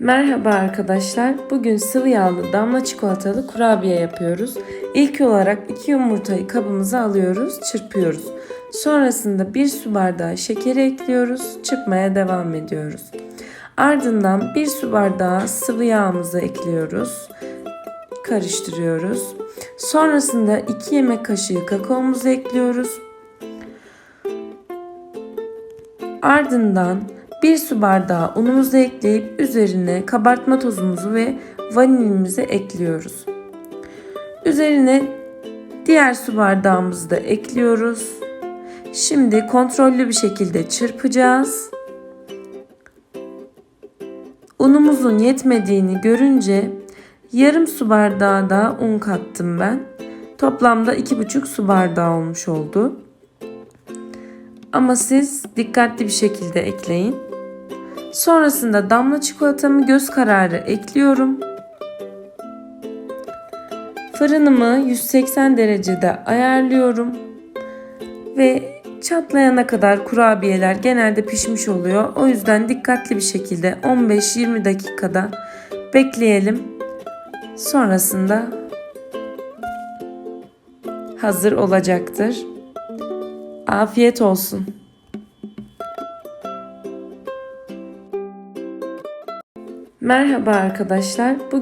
Merhaba arkadaşlar. Bugün sıvı yağlı damla çikolatalı kurabiye yapıyoruz. İlk olarak iki yumurtayı kabımıza alıyoruz, çırpıyoruz. Sonrasında bir su bardağı şekeri ekliyoruz, çırpmaya devam ediyoruz. Ardından bir su bardağı sıvı yağımızı ekliyoruz. Karıştırıyoruz. Sonrasında 2 yemek kaşığı kakaomuzu ekliyoruz. Ardından bir su bardağı unumuzu ekleyip üzerine kabartma tozumuzu ve vanilimizi ekliyoruz. Üzerine diğer su bardağımızı da ekliyoruz. Şimdi kontrollü bir şekilde çırpacağız. Unumuzun yetmediğini görünce yarım su bardağı da un kattım ben. Toplamda 2,5 su bardağı olmuş oldu. Ama siz dikkatli bir şekilde ekleyin. Sonrasında damla çikolatamı göz kararı ekliyorum. Fırınımı 180 derecede ayarlıyorum. Ve çatlayana kadar kurabiyeler genelde pişmiş oluyor. O yüzden dikkatli bir şekilde 15-20 dakikada bekleyelim. Sonrasında hazır olacaktır. Afiyet olsun. Merhaba arkadaşlar. Bugün